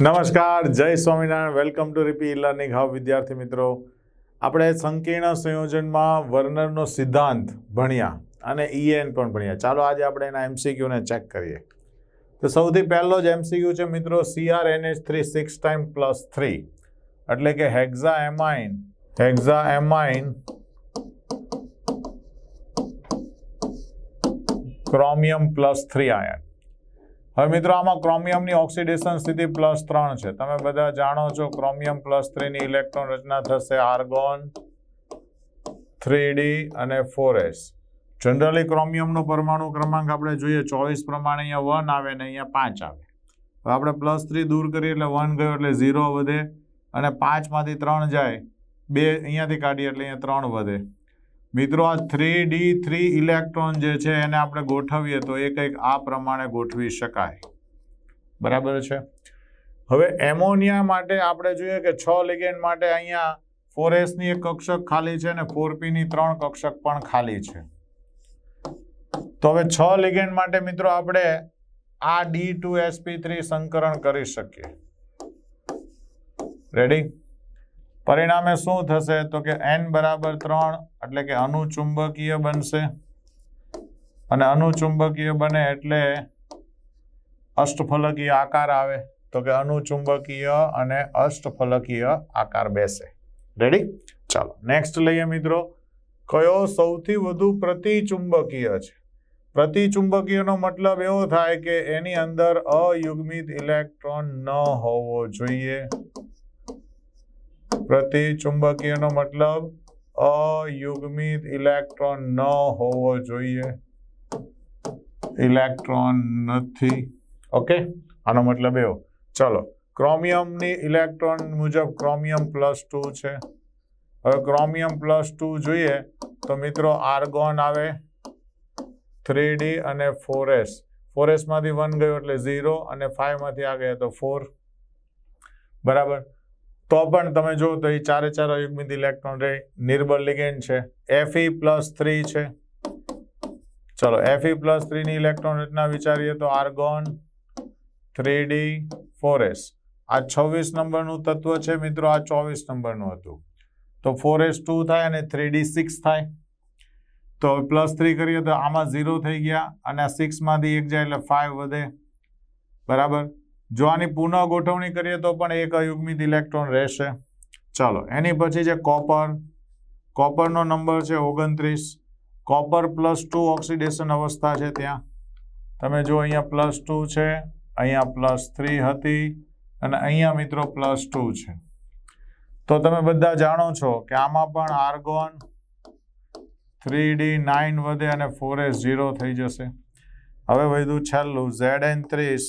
નમસ્કાર, જય Swaminarayan. Welcome to RP learning hub વિદ્યાર્થી મિત્રો, આપણે સંકીર્ણ સંયોજનમાં વર્નરનો સિદ્ધાંત ભણ્યા અને ઈએન પણ ભણ્યા. ચાલો આજે આપણે એના એમસીક્યુને ચેક કરીએ. તો સૌથી પહેલો જ એમસીક્યુ છે મિત્રો CR NH three six time plus three એટલે કે hexa amine hexa amine chromium plus three ion હવે મિત્રો, આમાં ક્રોમિયમની ઓક્સિડેશન સ્થિતિ પ્લસ ત્રણ છે. તમે બધા જાણો છો ક્રોમિયમ પ્લસ થ્રીની ઇલેક્ટ્રોન રચના થશે આર્ગોન થ્રી અને ફોર જનરલી ક્રોમિયમનો પરમાણુ ક્રમાંક આપણે જોઈએ ચોવીસ પ્રમાણે અહીંયા વન આવે ને અહીંયા પાંચ આવે. હવે આપણે પ્લસ થ્રી દૂર કરીએ એટલે વન ગયો એટલે ઝીરો વધે અને પાંચમાંથી ત્રણ જાય, બે અહીંયાથી કાઢીએ એટલે અહીંયા ત્રણ વધે. મિત્રો, આ થ્રી ડી થ્રી ઇલેક્ટ્રોન જે છે એને આપણે ગોઠવીએ તો એ કંઈક આ પ્રમાણે ગોઠવી શકાય. બરાબર છે? હવે એમોનિયા માટે આપણે જોઈએ કે છ લિગેન્ડ માટે અહીંયા ફોર એસની એક કક્ષક ખાલી છે અને ફોર પીની ત્રણ કક્ષક પણ ખાલી છે. તો હવે છ લિગેન્ડ માટે મિત્રો આપણે આ ડી ટુ એસપી થ્રી સંકરણ કરી શકીએ. રેડી પરિણામે શું થશે? તો કે એન બરાબર ત્રણ એટલે કે અનુચુંબકીય બનશે. અને અનુચુંબકીય બને એટલે અષ્ટફલકીય આકાર આવે. તો કે અનુચુંબકીય અને અષ્ટફલકીય આકાર બેસે. રેડી ચાલો નેક્સ્ટ લઈએ મિત્રો. કયો સૌથી વધુ પ્રતિચુંબકીય છે? પ્રતિચુંબકીયનો મતલબ એવો થાય કે એની અંદર અયુગ્મિત ઇલેક્ટ્રોન ન હોવો જોઈએ. પ્રતિચુંબકીયનો મતલબ અયુગ્મિત ઇલેક્ટ્રોન ન હોવો જોઈએ. ઇલેક્ટ્રોન નથી. ઓકે? આનો મતલબ એવો. ચલો. ક્રોમિયમની ઇલેક્ટ્રોન મુજબ ક્રોમિયમ પ્લસ ટુ છે. હવે ક્રોમિયમ પ્લસ ટુ જોઈએ તો મિત્રો આર્ગોન આવે થ્રી ડી અને ફોર એસ ફોર એસમાંથી વન ગયો એટલે ઝીરો અને ફાઈવમાંથી આ ગયા તો ફોર. બરાબર? તો પણ તમે જુઓ તો એ ચારે ચાર અયુગ્મિત ઇલેક્ટ્રોન રે નિર્બળ લિગેન્ડ છે. એફઈ પ્લસ થ્રી છે. ચલો એફઈ પ્લસ થ્રીની ઇલેક્ટ્રોન રચના વિચારીએ તો argon three D four S આ છવ્વીસ નંબરનું તત્વ છે મિત્રો, આ ચોવીસ નંબરનું હતું. તો ફોર એસ ટુ થાય અને થ્રી ડી સિક્સ થાય. તો પ્લસ થ્રી કરીએ તો આમાં ઝીરો થઈ ગયા અને આ સિક્સમાંથી એક જાય એટલે ફાઇવ વધે. બરાબર? જો આની પુનઃ ગોઠવણી કરીએ તો પણ એક અયુગ્મિત ઇલેક્ટ્રોન રહેશે. ચાલો, એની પછી છે કોપર. કોપરનો નંબર છે ઓગણત્રીસ. કોપર પ્લસ ટુ ઓક્સિડેશન અવસ્થા છે ત્યાં. તમે જો અહીંયા પ્લસ ટુ છે, અહીંયા પ્લસ થ્રી હતી અને અહીંયા મિત્રો પ્લસ ટુ છે. તો તમે બધા જાણો છો કે આમાં પણ આર્ગોન થ્રી ડી નાઇન વધે અને ફોર એસ ઝીરો થઈ જશે. હવે વધુ છેલ્લું ઝેડ એન ત્રીસ.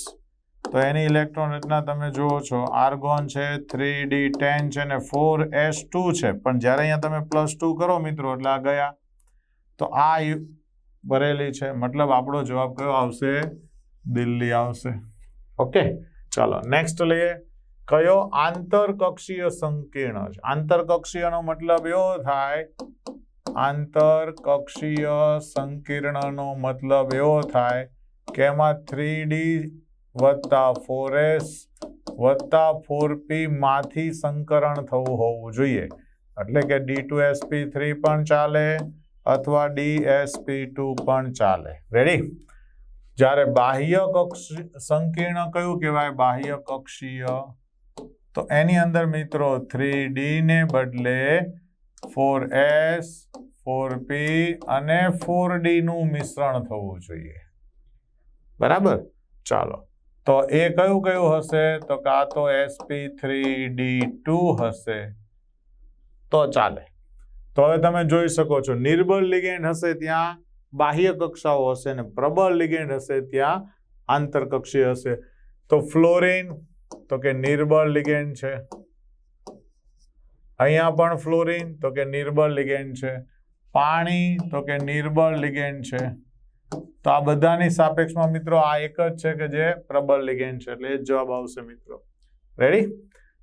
તો એની ઇલેક્ટ્રોન રચના તમે જુઓ છો આર્ગોન છે થ્રી ડી ટેન છે અને ફોર એસ ટુ છે. પણ જ્યારે અહીંયા તમે પ્લસ ટુ કરો મિત્રો, એટલે આ ગયા. તો આ ભરેલી છે. મતલબ આપણો જવાબ કયો આવશે? દિલ્હી આવશે. ઓકે, ચાલો નેક્સ્ટ લઈએ. કયો આંતરકક્ષીય સંકીર્ણ છે? આંતરકક્ષીયનો મતલબ એવો થાય, આંતરકક્ષીય સંકીર્ણનો મતલબ એવો થાય કે એમાં થ્રી ડી વત્તા ફોર એસ વત્તા ફોર પી માંથી સંકરણ થવું હોવું જોઈએ. એટલે કે ડી ટુ એસપી થ્રી પણ ચાલે અથવા ડી એસપી ટુ પણ ચાલે. રેડી જ્યારે બાહ્ય કક્ષ સંકીર્ણ કયું કહેવાય? બાહ્ય કક્ષીય. તો એની અંદર મિત્રો થ્રી ડી ને બદલે ફોર એસ, ફોર પી અને ફોર ડી નું મિશ્રણ થવું જોઈએ. બરાબર? ચાલો. તો એ કયું કયું હશે? તો કાં તો એસપી થ્રી ડી હશે. તો ચાલે. તો હવે તમે જોઈ શકો છો, નિર્બળ લિગેન્ડ હશે ત્યાં, બાહ્ય કક્ષાઓ હશે ને પ્રબળ લિગેન્ડ હશે ત્યાં, આંતરકક્ષીય હશે. તો ફ્લોરિન, તો કે નિર્બળ લિગેન્ડ છે. અહીંયા પણ ફ્લોરિન, તો કે નિર્બળ લિગેન્ડ છે. પાણી, તો કે નિર્બળ લિગેન્ડ છે. તો આ બધાની સાપેક્ષમાં મિત્રો આ એક જ છે કે જે પ્રબળ લિગેન્ડ છે, એટલે એ જ જવાબ આવશે મિત્રો. રેડી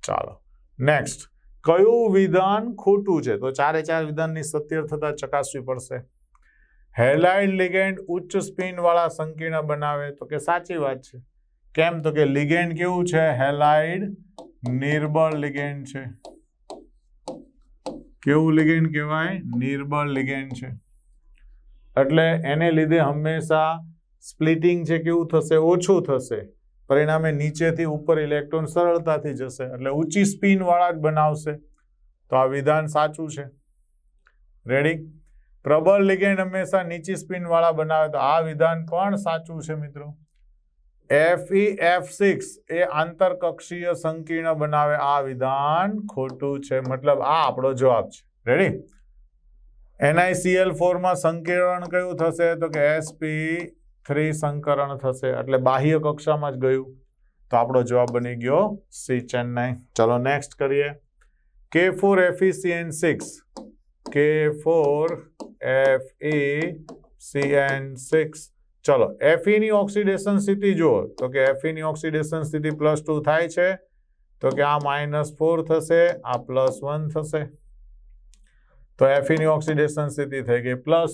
ચાલો. નેક્સ્ટ કયું વિધાન ખોટું છે? તો ચારે ચાર વિધાનની સત્યર્થતા ચકાસવી પડશે. હેલાઇડ લિગેન્ડ ઉચ્ચ સ્પિન વાળા સંકીર્ણ બનાવે. તો કે સાચી વાત છે. કેમ? તો કે લિગેન્ડ કેવું છે? હેલાઇડ નિર્બળ લિગેન્ડ છે. કેવું લિગેન્ડ કહેવાય? નિર્બળ લિગેન્ડ છે. એટલે એને લીધે હંમેશા સ્પ્લિટિંગ છે કેવું થશે, ઓછું થશે. પરિણામે નીચેથી ઉપર ઇલેક્ટ્રોન સરળતાથી જશે, એટલે ઊંચી સ્પિનવાળા જ બનાવશે. તો આ વિધાન સાચું છે. રેડી પ્રબળ લિગેન્ડ હંમેશા નીચી સ્પિનવાળા બનાવે તો આ વિધાન પણ સાચું છે મિત્રો. એફ ઈ એફ સિક્સ એ આંતરકક્ષીય સંકીર્ણ બનાવે. આ વિધાન ખોટું છે. મતલબ આ આપણો જવાબ છે. રેડી એનઆઈસીએલ ફોરમાં સંકીર્ણ કયું થશે? તો કે એસપી થ્રી સંકરણ થશે. એટલે બાહ્ય કક્ષામાં જ ગયું. તો આપણો જવાબ બની ગયો સી ચેન્નાઈ ચલો નેક્સ્ટ કરીએ. K four એફિસિયન six K four F E C N six ચલો એફીની ઓક્સિડેશન સ્થિતિ જુઓ. તો કે Fe ની ઓક્સિડેશન સ્થિતિ પ્લસ ટુ થાય છે. તો કે આ માઇનસ ફોર થશે, આ પ્લસ વન થશે. તો એફીની ઓક્સિડેશન સ્થિતિ થઈ ગઈ પ્લસ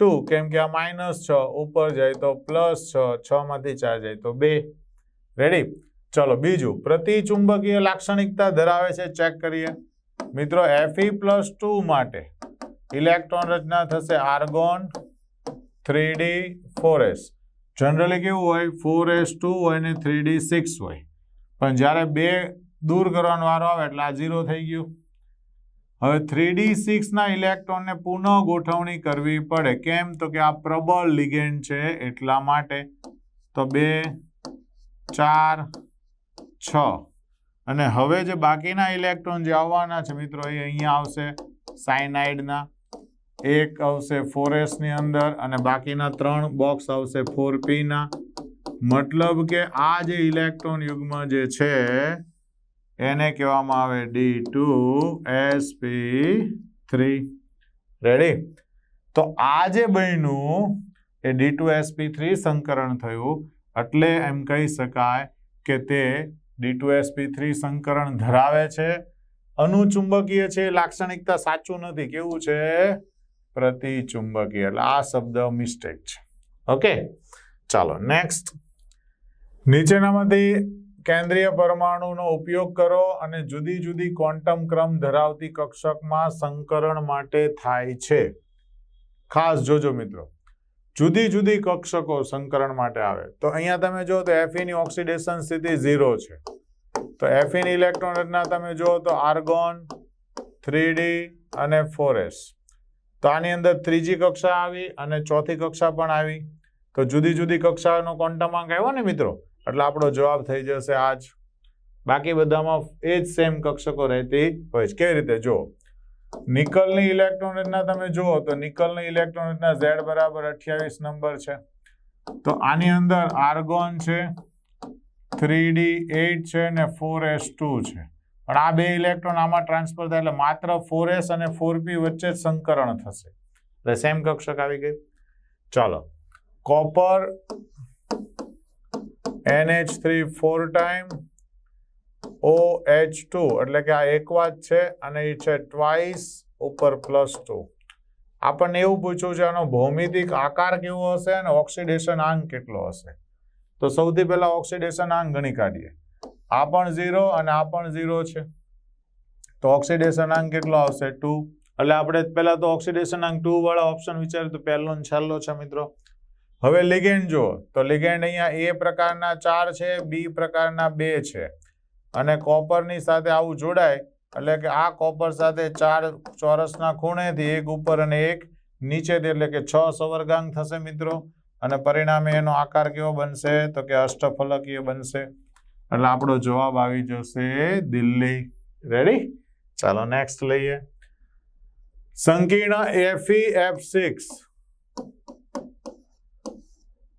ટુ કેમ કે આ માઇનસ છ, ઉપર જાય તો પ્લસ છ છમાંથી ચાર જાય તો બે. રેડી ચલો, બીજું. પ્રતિચુંબકીય લાક્ષણિકતા ધરાવે છે ચેક કરીએ. મિત્રો એફઈ પ્લસ ટુ માટે ઇલેક્ટ્રોન રચના થશે argon three D four S generally કેવું હોય? ફોર એસ ટુ હોય ને થ્રી ડી સિક્સ હોય. પણ જ્યારે બે દૂર કરવાનો વારો આવે, એટલે આ ઝીરો થઈ ગયું. હવે થ્રી ડી સિક્સના ઇલેક્ટ્રોનને પુનઃ ગોઠવણી કરવી પડે. કેમ? તો કે આ પ્રબળ લિગેન્ડ છે એટલા માટે. તો બે, ચાર, છ. અને હવે જે બાકીના ઇલેક્ટ્રોન જે આવવાના છે, મિત્રો, એ અહીંયા આવશે સાયનાઇડના. એક આવશે ફોરની અંદર અને બાકીના ત્રણ બોક્સ આવશે ફોર પીના. મતલબ કે આ જે ઇલેક્ટ્રોન યુગમાં જે છે એને કહેવામાં આવે d two s p three. Ready તો આ જે બન્યું એ ડી ટુ એસપી થ્રી સંકરણ થયું. એટલે એમ કહી શકાય કે તે ડી ટુ એસપી થ્રી સંકરણ ધરાવે છે. અનુચુંબકીય છે, લાક્ષણિકતા સાચું નથી. કેવું છે? પ્રતિચુંબકીય. એટલે આ શબ્દ મિસ્ટેક છે. ઓકે ચાલો નેક્સ્ટ નીચેનામાંથી કેન્દ્રીય પરમાણુનો ઉપયોગ કરો અને જુદી જુદી ક્વોન્ટમ ક્રમ ધરાવતી કક્ષકમાં સંકરણ માટે થાય છે. ખાસ જોજો મિત્રો. જુદી જુદી કક્ષકો સંકરણ માટે આવે. તો અહીંયા તમે જો તો એફીની ઓક્સિડેશન સ્થિતિ ઝીરો છે. તો Fe ઇલેક્ટ્રોન રચના તમે જુઓ તો આર્ગોન, થ્રી અને ફોર તો આની અંદર ત્રીજી કક્ષા આવી અને ચોથી કક્ષા પણ આવી. તો જુદી જુદી કક્ષાનો ક્વોન્ટમ આંક આવ્યો ને મિત્રો? એટલે આપણો જવાબ થઈ જશે આજ. બાકી બધામાં એ જ સેમ કક્ષકો રહેતી હોય છે. કેવી રીતે? જો નિકલની ઇલેક્ટ્રોન રચના તમે જુઓ તો નિકલની ઇલેક્ટ્રોન રચના ઝેડ બરાબર અઠ્યાવીસ નંબર છે. તો આની અંદર આર્ગોન છે થ્રી ડી એટ છે ને ફોર એસ ટુ છે. પણ આ બે ઇલેક્ટ્રોન આમાં ટ્રાન્સફર થાય એટલે માત્ર ફોર એસ અને ફોર પી વચ્ચે જ સંકરણ થશે. એટલે સેમ કક્ષક આવી ગઈ. ચાલો. Copper NH three four time O H two એટલે કે આ એકવાદ છે અને એ છે ટ્વાઇસ ઉપર પ્લસ ટુ આપણને એવું પૂછ્યું છે, આનો ભૌમિતિક આકાર કેવો હશે અને ઓક્સિડેશન આંક કેટલો હશે? તો સૌથી પહેલા ઓક્સિડેશન આંક ગણી કાઢીએ. આ પણ ઝીરો અને આ પણ ઝીરો છે. તો ઓક્સિડેશન આંક કેટલો આવશે? ટુ એટલે આપણે પહેલા તો ઓક્સિડેશન આંક ટુ વાળા ઓપ્શન વિચાર્યું, તો પહેલો છેલ્લો છે મિત્રો. હવે લિગેન્ડ જુઓ, તો લિગેન્ડ અહીંયા એ પ્રકારના ચાર છે, બી પ્રકારના બે છે. અને કોપરની સાથે આવું જોડાય, એટલે કે આ કોપર સાથે ચાર ચોરસના ખૂણેથી એક ઉપર અને એક નીચેથી, એટલે કે છ સવર્ગાંગ થશે મિત્રો. અને પરિણામે એનો આકાર કેવો બનશે? તો કે અષ્ટફલકીય બનશે. એટલે આપણો જવાબ આવી જશે દિલ્હી. રેડી ચાલો નેક્સ્ટ લઈએ. સંકીર્ણ એફી એફ સિક્સ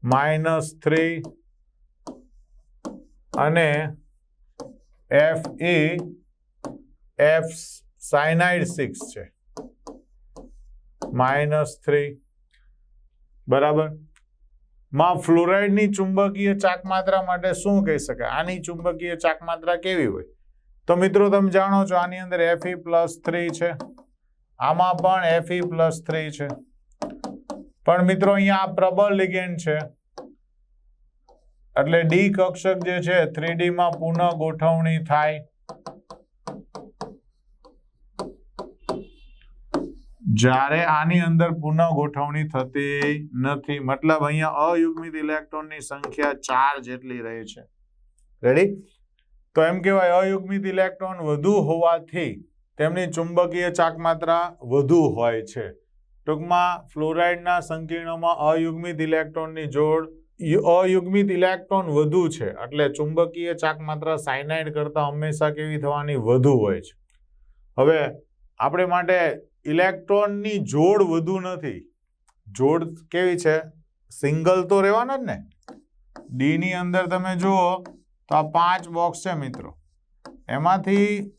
માઇનસ થ્રી અને F A F cyanide six છે. Minus three. બરાબર? માં ફ્લોરાઇડની ચુંબકીય ચાકમાત્રા માટે શું કહી શકાય? આની ચુંબકીય ચાકમાત્રા કેવી હોય? તો મિત્રો તમે જાણો છો આની અંદર એફઈ પ્લસ થ્રી છે. આમાં પણ એફઈ પ્લસ થ્રી છે. પણ મિત્રો અહીંયા આ પ્રબળ લિગેન્ડ છે. એટલે ડી કક્ષક જે છે થ્રી માં પુનઃ ગોઠવણી થાય. જ્યારે આની અંદર પુનઃ ગોઠવણી થતી નથી, મતલબ અહીંયા અયુગ્મિત ઇલેક્ટ્રોનની સંખ્યા ચાર જેટલી રહે છે. રેડી તો એમ કહેવાય, અયુગ્મિત ઇલેક્ટ્રોન વધુ હોવાથી તેમની ચુંબકીય ચાકમાત્રા વધુ હોય છે. ટૂંકમાં ફ્લોરાઇડના સંકીર્ણમાં અયુગ્મિત ઇલેક્ટ્રોનની જોડ અયુગ્મિત ઇલેક્ટ્રોન વધુ છે. એટલે ચુંબકીય ચાક માત્ર સાયનાઇડ કરતાં હંમેશા કેવી થવાની? વધુ હોય છે. હવે આપણે માટે ઇલેક્ટ્રોનની જોડ વધુ નથી. જોડ કેવી છે? સિંગલ તો રહેવાના જ ને? ડીની અંદર તમે જુઓ તો આ પાંચ બોક્સ છે મિત્રો. એમાંથી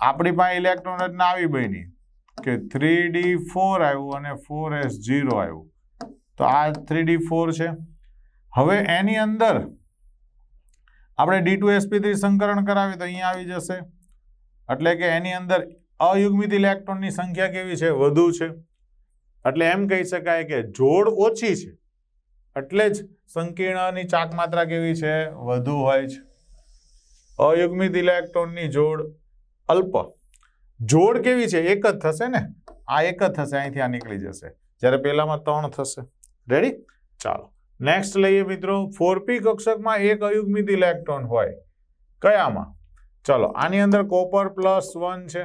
આપણી પાસે ઇલેક્ટ્રોન રચના આવી બની. કે થ્રી ડી ફોર આવ્યું અને ફોર એસ જીરો આવ્યું. તો આ થ્રી ડી ફોર છે. હવે એની અંદર આપણે ડી ટુ એસપી થ્રી સંકરણ કરાવીએ તો અહીંયા આવી જશે. એટલે કે એની અંદર અયુગ્મિત ઇલેક્ટ્રોનની સંખ્યા કેવી છે? વધુ છે. એટલે એમ કહી શકાય કે જોડ ઓછી છે. એટલે જ સંકીર્ણની ચાકમાત્રા કેવી છે? વધુ હોય છે. અયુગ્મિત ઇલેક્ટ્રોનની જોડ અલ્પ. જોડ કેવી છે? એક જ થશે ને? આ એક જ થશે, અહીંથી આ નીકળી જશે. જ્યારે પહેલામાં ત્રણ થશે. રેડી ચાલો. નેક્સ્ટ લઈએ મિત્રો. ફોરપી કક્ષકમાં એક અયુગ્મિત ઇલેક્ટ્રોન હોય. કયામાં? ચલો, આની અંદર કોપર પ્લસ વન છે.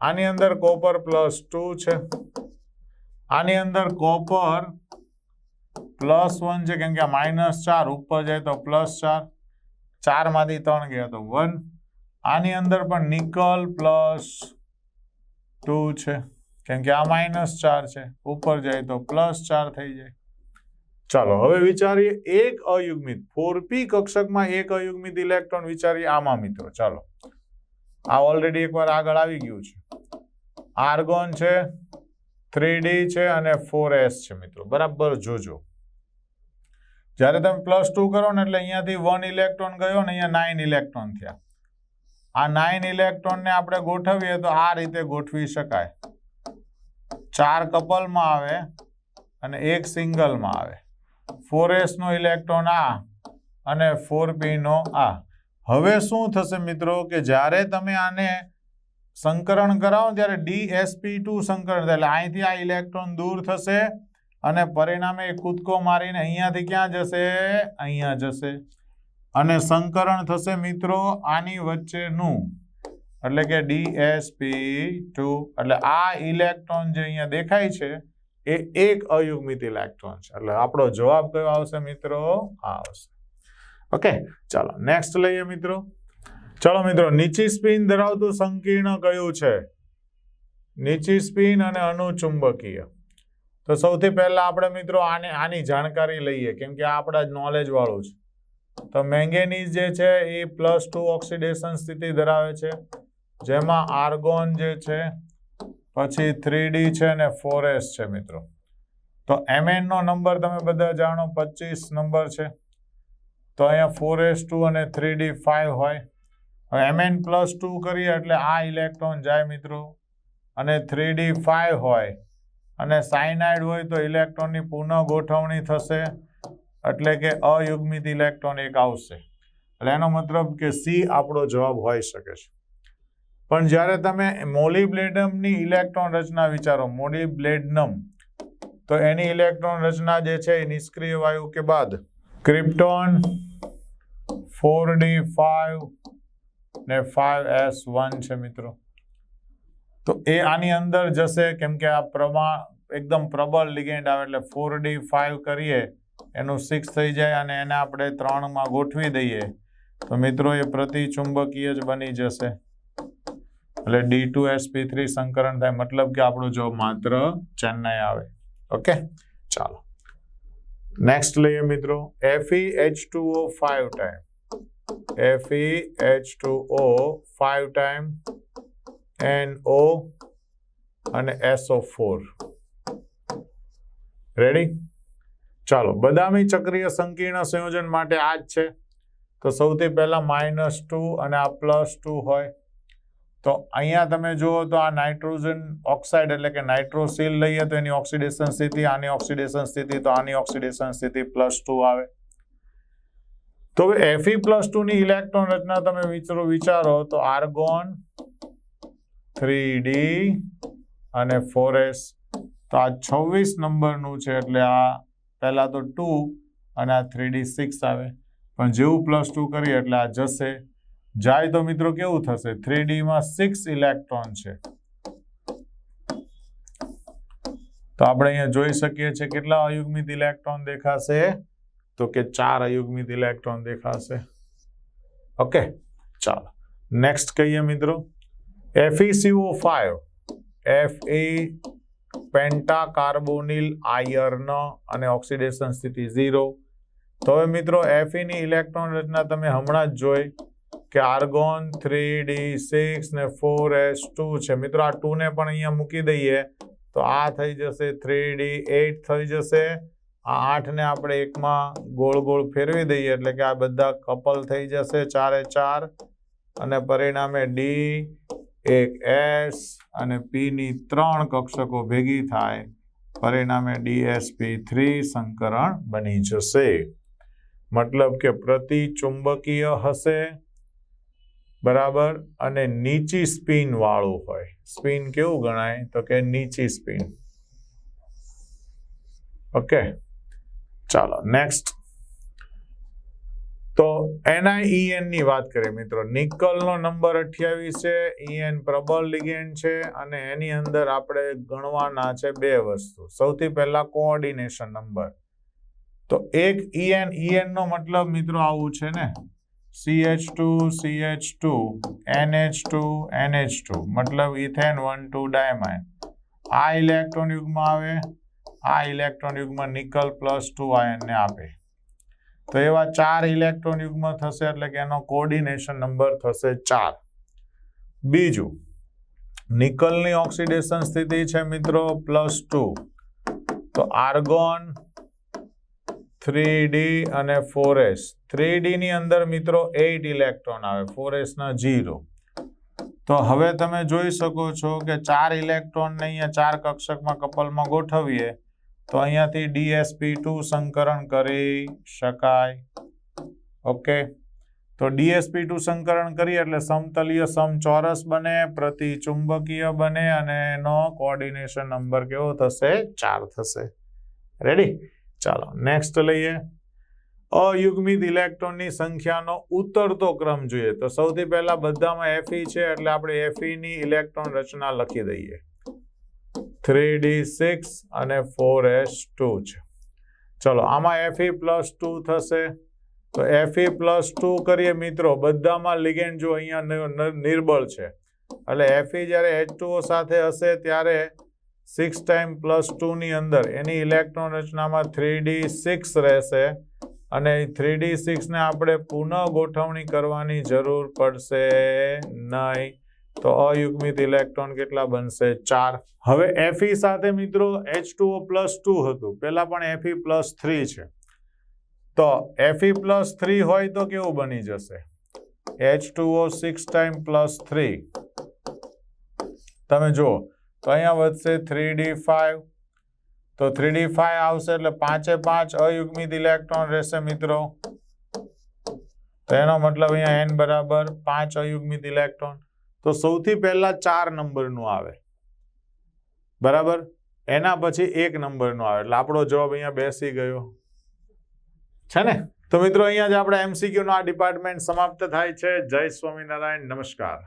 આની અંદર કોપર પ્લસ ટુ છે. આની અંદર કોપર પ્લસ વન છે. કેમ કે માઇનસ ચાર, ઉપર જાય તો પ્લસ ચાર. ચારમાંથી ત્રણ ગયા તો વન આની અંદર પણ નિકલ પ્લસ ટુ છે. કેમ કે આ માઇનસ ચાર છે. ઉપર જાય તો પ્લસ ચાર થઈ જાય. ચાલો, હવે વિચારીએ એક અયુગ્મિત. ફોર પી કક્ષકમાં એક અયુગ્મિત ઇલેક્ટ્રોન વિચારીએ આમાં મિત્રો. ચાલો. આ ઓલરેડી એકવાર આગળ આવી ગયું છે. આર્ગોન છે, થ્રી છે અને ફોર છે મિત્રો. બરાબર જોજો. જ્યારે તમે પ્લસ ટુ કરો ને એટલે અહીંયાથી વન ઇલેક્ટ્રોન ગયો ને અહીંયા નાઇન ઇલેક્ટ્રોન થયા. આ નાઇન ઇલેક્ટ્રોનને આપણે ગોઠવીએ તો આ રીતે ગોઠવી શકાય. ચાર કપલમાં આવે અને એક સિંગલમાં આવે. ફોર એસનો ઇલેક્ટ્રોન આ અને ફોર નો આ. હવે શું થશે મિત્રો કે જ્યારે તમે આને સંકરણ કરાવો ત્યારે ડીએસપી ટુ સંકરણ એટલે અહીંથી આ ઇલેક્ટ્રોન દૂર થશે અને પરિણામે એ કૂદકો મારીને અહીંયાથી ક્યાં જશે? અહીંયા જશે. અને સંકરણ થશે મિત્રો આની વચ્ચેનું. એટલે કે ડીએસપી ટુ. એટલે આ ઇલેક્ટ્રોન જે અહીંયા દેખાય છે, એ એક અયુગ્મિત ઇલેક્ટ્રોન છે. એટલે આપણો જવાબ કયો આવશે મિત્રો? આ આવશે. ઓકે, ચાલો, નેક્સ્ટ લઈએ મિત્રો. ચાલો મિત્રો, નીચી સ્પિન ધરાવતું સંકીર્ણ કયું છે? નીચી સ્પિન અને અનુચુંબકીય. તો સૌથી પહેલા આપણે મિત્રો આને, આની જાણકારી લઈએ, કેમ કે આ આપણા જ નોલેજ વાળું છે. તો મેંગેનીઝ જે છે, એ પ્લસ ટુ ઓક્સિડેશન સ્થિતિ ધરાવે છે. જેમાં આર્ગોન જે છે, પછી થ્રી છે અને ફોર છે મિત્રો. તો એમએન નો નંબર તમે બધા જાણો, પચીસ નંબર છે. તો અહીંયા ફોર ટુ અને થ્રી ડી ફાઈવ હોય. એમએન પ્લસ ટુ કરીએ એટલે આ ઇલેક્ટ્રોન જાય મિત્રો. અને થ્રી ડી ફાઈવ હોય. અને સાયનાઇડ હોય તો ઇલેક્ટ્રોનની પુનઃ ગોઠવણી થશે. એટલે કે અયુગ્મિત ઇલેક્ટ્રોન એક આવશે. એટલે એનો મતલબ કે સી આપણો જવાબ હોઈ શકે છે. પણ જ્યારે તમે મોલિબ્લેડમની ઇલેક્ટ્રોન રચના વિચારો, મોલિબ્લેડનમ, તો એની ઇલેક્ટ્રોન રચના જે છે એ નિષ્ક્રિય વાયુ કે બાદ? ક્રિપ્ટોન, ફોર ડી ફાઈવ ને ફાઈવ એસ વન છે મિત્રો. તો એ આની અંદર જશે, કેમ કે આ પ્રમાણ એકદમ પ્રબળ લિગેન્ડ આવે એટલે ફોર ડી ફાઈવ કરીએ એનું સિક્સ થઈ જાય અને એને આપણે ત્રણમાં ગોઠવી દઈએ. તો મિત્રો, એ પ્રતિચુંબકીય જ બની જશે. એટલે ડી ટુ એસપી થ્રી સંકરણ થાય, મતલબ કે આપણો જો માત્ર ચેન્નાઈ આવે. ઓકે? ચાલો. નેક્સ્ટ લઈએ મિત્રો. Fe H two O five time Fe H two O five time N O અને એસઓ ફોર રેડી ચાલો, બદામી ચક્રીય સંકીર્ણ સંયોજન માટે આ જ છે. તો સૌથી પહેલા માઇનસ ટુ અને આ પ્લસ ટુ હોય. તો અહીંયા તમે જુઓ તો આ નાઇટ્રોજન ઓક્સાઇડ એટલે કે નાઇટ્રોસિલ લઈએ તો એની ઓક્સિડેશન સ્થિતિ, આની ઓક્સિડેશન સ્થિતિ, તો આની ઓક્સિડેશન સ્થિતિ પ્લસ ટુ આવે. તો હવે એફી પ્લસ ટુની ઇલેક્ટ્રોન રચના તમે વિચારો વિચારો તો આર્ગોન થ્રી ડી અને ફોર તો આ છવ્વીસ નંબરનું છે એટલે આ પહેલા તો ટુ અને આ થ્રીડી સિક્સ આવે. પણ જેવું પ્લસ ટુ કરીએ એટલે આ જશે. જાય તો મિત્રો કેવું થશે? થ્રી ડીમાં સિક્સ ઇલેક્ટ્રોન છે. તો આપણે અહીંયા જોઈ શકીએ છીએ કેટલા અયુગ્મિત ઇલેક્ટ્રોન દેખાશે? તો કે ચાર અયુગ્મિત ઇલેક્ટ્રોન દેખાશે. ઓકે, ચાલો. નેક્સ્ટ કહીએ મિત્રો. FeCO five F A penta carbonyl iron અને ઓક્સિડેશન સ્થિતિ ઝીરો તો હવે મિત્રો, Fe ની ઇલેક્ટ્રોન રચના તમે હમણાં જ જોઈ કે આર્ગોન થ્રી ડી સિક્સ ને ફોર એસ ટુ છે. મિત્રો, આ ટુને પણ અહીંયા મૂકી દઈએ તો આ થઈ જશે થ્રી ડી એટ થઈ જશે. આ આઠને આપણે એકમાં ગોળ ગોળ ફેરવી દઈએ એટલે કે આ બધા કપલ થઈ જશે ચારે ચાર. અને પરિણામે ડી એક એસ અને પી ની ત્રણ કક્ષકો ભેગી થાય, પરિણામે ડીએસપી થ્રી સંકરણ બની જશે. મતલબ કે પ્રતિ ચુંબકીય હશે, બરાબર? અને નીચી સ્પિન વાળું હોય. સ્પિન કેવું ગણાય? તો કે નીચી સ્પિન. ઓકે? ચાલો, નેક્સ્ટ. તો NiEn ની વાત કરીએ મિત્રો. નિકલનો નંબર અઠ્યાવીસ છે ઈએન પ્રબળ લિગેન્ડ છે અને એની અંદર આપણે ગણવાના છે બે વસ્તુ. સૌથી પહેલા કોઓર્ડિનેશન નંબર તો એક ઈએન ઈએન નો મતલબ મિત્રો આવું છે ને. CH2 CH2 NH2 NH2 મતલબ ઇથેન વન ટુ ડાયમાઇન આ ઇલેક્ટ્રોન યુગમાં આવે. આ ઇલેક્ટ્રોન યુગમાં નિકલ પ્લસ ટુ આયનને આપે. તો એવા ચાર ઇલેક્ટ્રોન યુગ્મ થશે એટલે કે એનો કોર્ડિનેશન નંબર થશે ચાર. બીજું, નિકલની ઓક્સિડેશન સ્થિતિ છે મિત્રો પ્લસ ટુ તો આર્ગોન થ્રી ડી અને ફોર એસ થ્રી ડી ની અંદર મિત્રો એઇટ ઇલેક્ટ્રોન આવે ફોર એસના જીરો તો હવે તમે જોઈ શકો છો કે ચાર ઇલેક્ટ્રોનને અહીંયા ચાર કક્ષકમાં કપલમાં ગોઠવીએ. તો અહીંયાથી ડીએસપી ટુ સંકરણ કરી શકાય. ઓકે. તો ડીએસપી ટુ સંકરણ કરીએ એટલે સમતલીય સમચોરસ બને પ્રતિ ચુંબકીય બને અને એનો કોઓર્ડિનેશન નંબર કેવો થશે? ચાર થશે. રેડી ચાલો નેક્સ્ટ લઈએ. અયુગ્મિત ઇલેક્ટ્રોનની સંખ્યાનો ઉતરતો ક્રમ જોઈએ. તો સૌથી પહેલા બધામાં એફઈ છે એટલે આપણે એફઈની ઇલેક્ટ્રોન રચના લખી દઈએ. થ્રી ડી સિક્સ અને ફોર એસ ટુ છે. ચલો, આમાં Fe પ્લસ ટુ થશે. તો Fe પ્લસ ટુ કરીએ મિત્રો, બધામાં લિગેન્ડ જો અહીંયા નિર્બળ છે. એટલે Fe જ્યારે H2O સાથે હશે ત્યારે સિક્સ ટાઈમ પ્લસ ટુની અંદર, એની ઇલેક્ટ્રોન રચનામાં થ્રી ડી સિક્સ રહેશે. અને થ્રી ડી સિક્સને આપણે પુનઃ ગોઠવણી કરવાની જરૂર પડશે નહીં. તો અયુગ્મિત ઇલેક્ટ્રોન કેટલા બનશે? ચાર. હવે Fe સાથે મિત્રો H2O પ્લસ ટુ હતું. પહેલા પણ એફઈ પ્લસ થ્રી છે. તો Fe પ્લસ થ્રી હોય તો કેવું બની જશે? H2O six time plus three તમે જુઓ, તો અહીંયા વધશે થ્રી ડી ફાઈવ તો થ્રી ડી ફાઈવ આવશે એટલે પાંચે પાંચ અયુગ્મિત ઇલેક્ટ્રોન રહેશે મિત્રો. તો એનો મતલબ અહીંયા એન બરાબર પાંચ અયુગ્મિત ઇલેક્ટ્રોન. તો સૌથી પહેલા ચાર નંબરનું આવે. બરાબર? એના પછી એક નંબરનો આવે. એટલે આપણો જવાબ અહીંયા બેસી ગયો. છે ને? તો મિત્રો, અહીંયા જ આપણે એમસીક્યુ નો આ ડિપાર્ટમેન્ટ સમાપ્ત થાય છે. જય સ્વામિનારાયણ. નમસ્કાર.